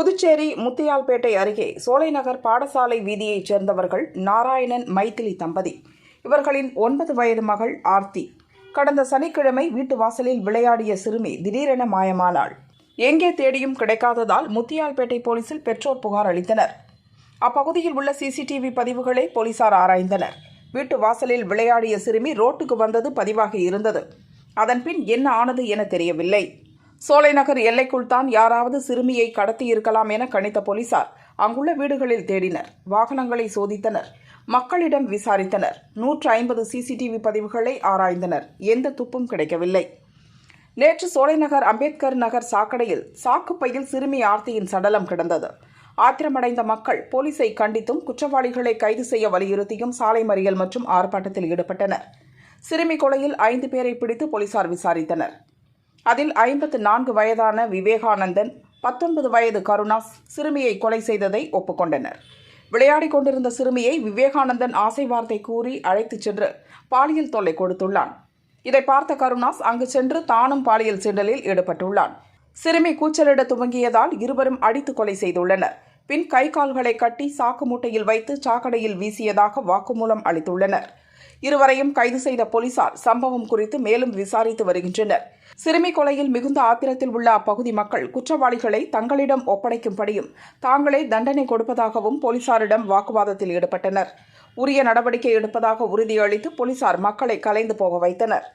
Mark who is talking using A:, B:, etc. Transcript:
A: புதுச்சேரி முத்தியால்பேட்டை அருகே சோலைநகர் பாடசாலை வீதியைச் சேர்ந்தவர்கள் நாராயணன் மைத்திலி தம்பதி. இவர்களின் ஒன்பது வயது மகள் ஆர்த்தி. கடந்த சனிக்கிழமை வீட்டு வாசலில் விளையாடிய சிறுமி திடீரென மாயமானாள். எங்கே தேடியும் கிடைக்காததால் முத்தியால்பேட்டை போலீசில் பெற்றோர் புகார் அளித்தனர். அப்பகுதியில் உள்ள சிசிடிவி பதிவுகளை போலீசார் ஆராய்ந்தனர். வீட்டு வாசலில் விளையாடிய சிறுமி ரோட்டுக்கு வந்தது பதிவாகி இருந்தது. அதன்பின் என்ன ஆனது என தெரியவில்லை. சோலைநகர் எல்லைக்குள் தான் யாராவது சிறுமியை கடத்தியிருக்கலாம் என கணித்த போலீசார் அங்குள்ள வீடுகளில் தேடினர். வாகனங்களை சோதித்தனர். மக்களிடம் விசாரித்தனர். நூற்று ஐம்பது சிசிடிவி பதிவுகளை ஆராய்ந்தனர். எந்த துப்பும் கிடைக்கவில்லை. நேற்று சோலைநகர் அம்பேத்கர் நகர் சாக்கடையில் சாக்குப்பையில் சிறுமி ஆர்த்தியின் சடலம் கிடந்தது. ஆத்திரமடைந்த மக்கள் போலீசை கண்டித்தும் குற்றவாளிகளை கைது செய்ய வலியுறுத்தியும் சாலை மறியல் மற்றும் ஆர்ப்பாட்டத்தில் ஈடுபட்டனர். சிறுமி கொலையில் ஐந்து பேரை பிடித்து போலீசார் விசாரித்தனர். அதில் ஐம்பத்து நான்கு வயதான விவேகானந்தன் பத்தொன்பது வயது கருணாஸ் சிறுமியை கொலை செய்ததை ஒப்புக்கொண்டனர். விளையாடிக் கொண்டிருந்த சிறுமியை விவேகானந்தன் ஆசை வார்த்தை கூறி அழைத்துச் சென்று பாலியல் தொல்லை கொடுத்துள்ளான். இதை பார்த்த கருணாஸ் அங்கு சென்று தானும் பாலியல் சீண்டலில் ஈடுபட்டுள்ளான். சிறுமி கூச்சலிட துவங்கியதால் இருவரும் அடித்து கொலை செய்துள்ளனர். பின் கை கால்களை கட்டி சாக்கு மூட்டையில் வைத்து சாக்கடையில் வீசியதாக வாக்குமூலம் அளித்துள்ளனர். இருவரையும் கைது செய்த போலீசார் சம்பவம் குறித்து மேலும் விசாரித்து வருகின்றனர். சிறுமி கொலையில் மிகுந்த ஆத்திரத்தில் உள்ள அப்பகுதி மக்கள் குற்றவாளிகளை தங்களிடம் ஒப்படைக்கும்படியும் தாங்களே தண்டனை கொடுப்பதாகவும் போலீசாரிடம் வாக்குவாதத்தில் ஈடுபட்டனர். உரிய நடவடிக்கை எடுப்பதாக உறுதியளித்து போலீசார் மக்களை கலைந்து போக வைத்தனர்.